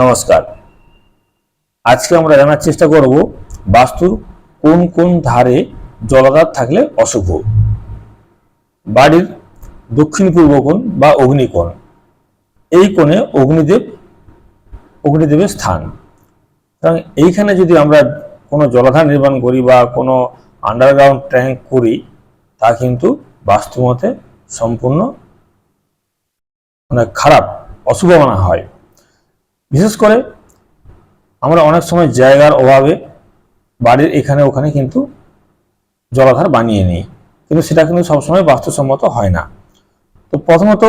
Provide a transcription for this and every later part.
নমস্কার। আজকে আমরা জানার চেষ্টা করব বাস্তুর কোন কোন ধারে জলাধার থাকলে অশুভ। বাড়ির দক্ষিণ পূর্ব কোণ বা অগ্নিকোণ এই কোণে অগ্নিদেব, অগ্নিদেবের স্থান। সুতরাং এইখানে যদি আমরা কোনো জলাধার নির্মাণ করি বা কোনো আন্ডারগ্রাউন্ড ট্যাঙ্ক করি, তা কিন্তু বাস্তুমতে সম্পূর্ণ মানে খারাপ, অশুভ মানা হয়। বিশেষ করে আমরা অনেক সময় জায়গার অভাবে বাড়ির এখানে ওখানে কিন্তু জলাধার বানিয়ে নিই। কিন্তু সেটা কিন্তু সবসময় বাস্তুসম্মত হয় না। তো প্রথমত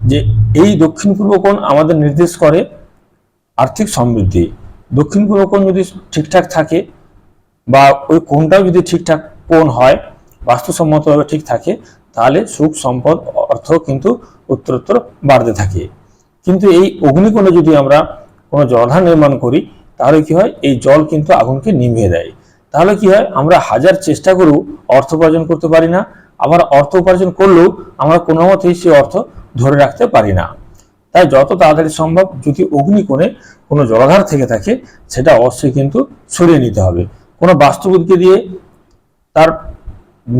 যে এই দক্ষিণ পূর্ব কোণ আমাদের নির্দেশ করে আর্থিক সমৃদ্ধি। দক্ষিণ পূর্ব কোণ যদি ঠিকঠাক থাকে বা ওই কোণটাও যদি ঠিকঠাক কোণ হয়, বাস্তুসম্মতভাবে ঠিক থাকে, তাহলে সুখ, সম্পদ, অর্থ কিন্তু উত্তরোত্তর বাড়তে থাকে। কিন্তু এই অগ্নিকোণে যদি আমরা কোনো জলাধার নির্মাণ করি, তাহলে কি হয়? এই জল কিন্তু আগুনকে নিভিয়ে দেয়। তাহলে কি হয়? আমরা হাজার চেষ্টা করেও অর্থ উপার্জন করতে পারি না। আবার অর্থ উপার্জন করলেও আমরা কোনো মতেই সেই অর্থ ধরে রাখতে পারি না। তাই যত তাড়াতাড়ি সম্ভব যদি অগ্নিকোণে কোনো জলাধার থেকে থাকে, সেটা অবশ্যই কিন্তু সরিয়ে নিতে হবে। কোনো বাস্তুবিদকে দিয়ে তার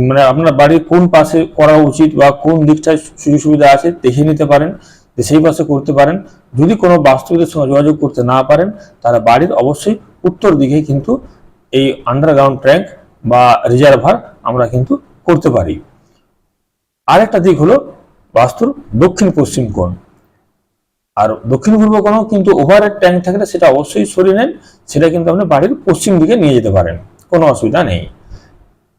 মানে আপনার বাড়ির কোন পাশে করা উচিত বা কোন দিকটায় সুযোগ সুবিধা আছে, দেখে নিতে পারেন। যে সেই পাশে করতে পারেন। যদি কোনো বাস্তুবিদের সঙ্গে যোগাযোগ করতে না পারেন, তাহলে বাড়ির অবশ্যই উত্তর দিকে কিন্তু এই আন্ডারগ্রাউন্ড ট্যাঙ্ক বা রিজার্ভার আমরা কিন্তু করতে পারি। আরেকটা দিক হলো বাস্তুর দক্ষিণ পশ্চিম কোণ। আর দক্ষিণ পূর্ব কোণও কিন্তু ওভারের ট্যাঙ্ক থাকলে সেটা অবশ্যই সরিয়ে নেন, সেটা কিন্তু আপনি বাড়ির পশ্চিম দিকে নিয়ে যেতে পারেন, কোনো অসুবিধা নেই।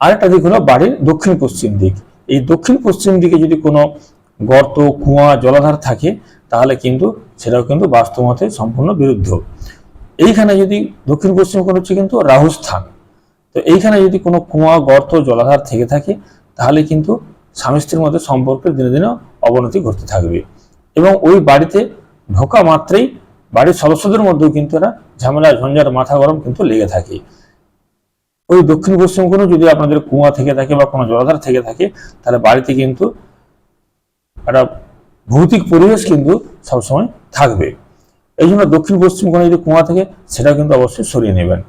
আরেকটা দিক হলো বাড়ির দক্ষিণ পশ্চিম দিক। এই দক্ষিণ পশ্চিম দিকে যদি কোনো গর্ত, কুয়া, জলাধার থাকে, তাহলে কিন্তু সেটাও কিন্তু বাস্তবমতে সম্পূর্ণ বিরুদ্ধ। এইখানে যদি দক্ষিণ পশ্চিম কোণ হচ্ছে কিন্তু রাহু স্থান। তো এইখানে যদি কোনো কুয়া, গর্ত, জলাধার থেকে থাকে, তাহলে কিন্তু স্বামী স্ত্রীর মধ্যে সম্পর্কের দিনে দিনে অবনতি ঘটতে থাকবে। এবং ওই বাড়িতে ঢোকা মাত্রেই বাড়ির সদস্যদের মধ্যেও কিন্তু এরা ঝামেলা ঝঞ্ঝার মাথা গরম কিন্তু লেগে থাকে। ওই দক্ষিণ পশ্চিম কোনো যদি আপনাদের কুয়া থেকে থাকে বা কোনো জলাধার থেকে থাকে, তাহলে বাড়িতে কিন্তু একটা ভৌতিক পরিবেশ কিন্তু সবসময় থাকবে। এই জন্য দক্ষিণ পশ্চিম কোণে যদি কুয়া থাকে, সেটা কিন্তু অবশ্যই সরিয়ে নেবেন।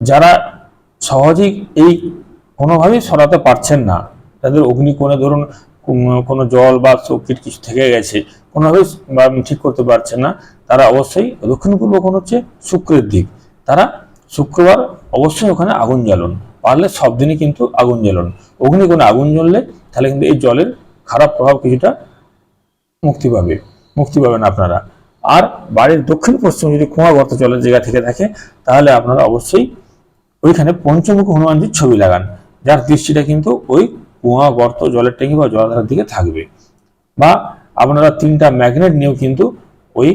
যারা সহজেই এই কোনোভাবেই সরাতে পারছেন না, তাদের অগ্নিকোণে ধরুন কোনো জল বা চৌকির কিছু থেকে গেছে, কোনোভাবেই ঠিক করতে পারছেন না, তারা অবশ্যই দক্ষিণ পূর্ব কোণ হচ্ছে শুক্রের দিক। তারা শুক্রবার অবশ্যই ওখানে আগুন জ্বালুন। পারলে সব দিনই কিন্তু আগুন জ্বালুন। অগ্নিকোণে আগুন জ্বললে তাহলে কিন্তু এই জলের খারাপ প্রভাব কিছুটা মুক্তি পাবে, মুক্তি পাবেন আপনারা। আর বাড়ির দক্ষিণ পশ্চিম যদি কুয়া গর্ত জলের জায়গা থেকে থাকে, তাহলে আপনারা অবশ্যই ওইখানে পঞ্চমুখ হনুমানজির ছবি লাগান। যার দৃষ্টিটা কিন্তু ওই কুয়া গর্ত, জলের ট্যাঙ্কি বা জলাধারের দিকে থাকবে। বা আপনারা তিনটা ম্যাগনেট নিয়েও কিন্তু ওই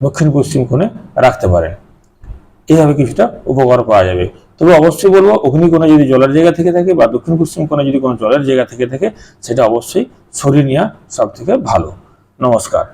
দক্ষিণ পশ্চিম কোণে রাখতে পারেন। এইভাবে কিছুটা উপকার পাওয়া যাবে। তবে অবশ্যই বলব অগ্নিকোণে যদি জলের জায়গা থেকে থাকে বা দক্ষিণ পশ্চিম কোণে যদি কোনো জলের জায়গা থেকে থাকে, সেটা অবশ্যই সরিয়ে নেওয়া সব থেকে ভালো। নমস্কার।